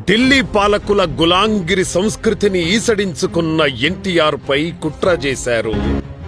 ఢిల్లీ పాలకుల గులాంగిరి సంస్కృతిని ఈసడించుకున్న ఎన్టీఆర్ పై కుట్ర చేశారు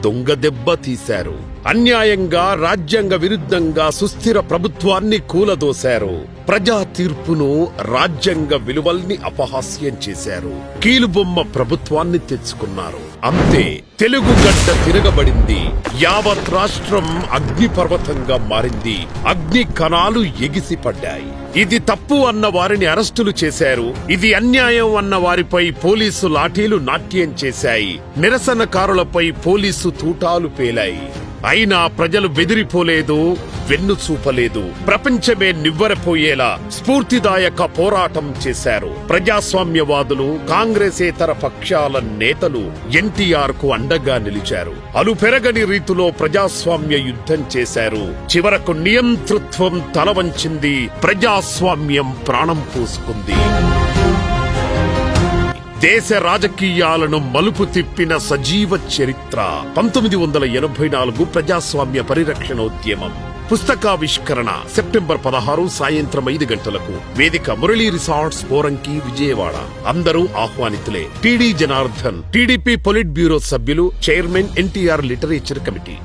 దొంగ దెబ్బ తీశారు అన్యాయంగా రాజ్యాంగ విరుద్ధంగా సుస్థిర ప్రభుత్వాన్ని కూలదోశారు ప్రజా తీర్పును రాజ్యాంగ విలువల్ని అపహాస్యం చేశారు కీలుబొమ్మ ప్రభుత్వాన్ని తెచ్చుకున్నారు. అంతే తెలుగు గడ్డ తిరగబడింది. యావత్ రాష్ట్రం అగ్నిపర్వతంగా మారింది. అగ్ని కణాలు ఎగిసిపడ్డాయి. ఇది తప్పు అన్న వారిని అరెస్టులు చేశారు. ఇది అన్యాయం అన్న వారిపై పోలీసు లాఠీలు నాట్యం చేశాయి. నిరసనకారులపై పోలీసు తూటాలు పేలాయి. అయినా ప్రజలు బెదిరిపోలేదు వెన్ను చూపలేదు. ప్రపంచమే నివ్వరపోయేలా స్ఫూర్తిదాయక పోరాటం చేశారు. ప్రజాస్వామ్యవాదులు కాంగ్రెసేతర పక్షాల నేతలు ఎన్టీఆర్కు అండగా నిలిచారు. అలుపెరగని రీతిలో ప్రజాస్వామ్య యుద్ధం చేశారు. చివరకు నియంతృత్వం తలవంచింది ప్రజాస్వామ్యం ప్రాణం పూసుకుంది. దేశ రాజకీయాలను మలుపు తిప్పిన సజీవ చరిత్ర. పంతొమ్మిది వందల ఎనభై నాలుగు ప్రజాస్వామ్య పరిరక్షణోద్యమం. పుస్తకావిష్కరణ సెప్టెంబర్ పదహారు సాయంత్రం ఐదు గంటలకు. వేదిక మురళీ రిసార్ట్స్ పోరంకి విజయవాడ. అందరూ ఆహ్వానితులే. టిడి జనార్దన్ టీడీపీ పొలిట్ బ్యూరో సభ్యులు చైర్మన్ ఎన్టీఆర్ లిటరేచర్ కమిటీ.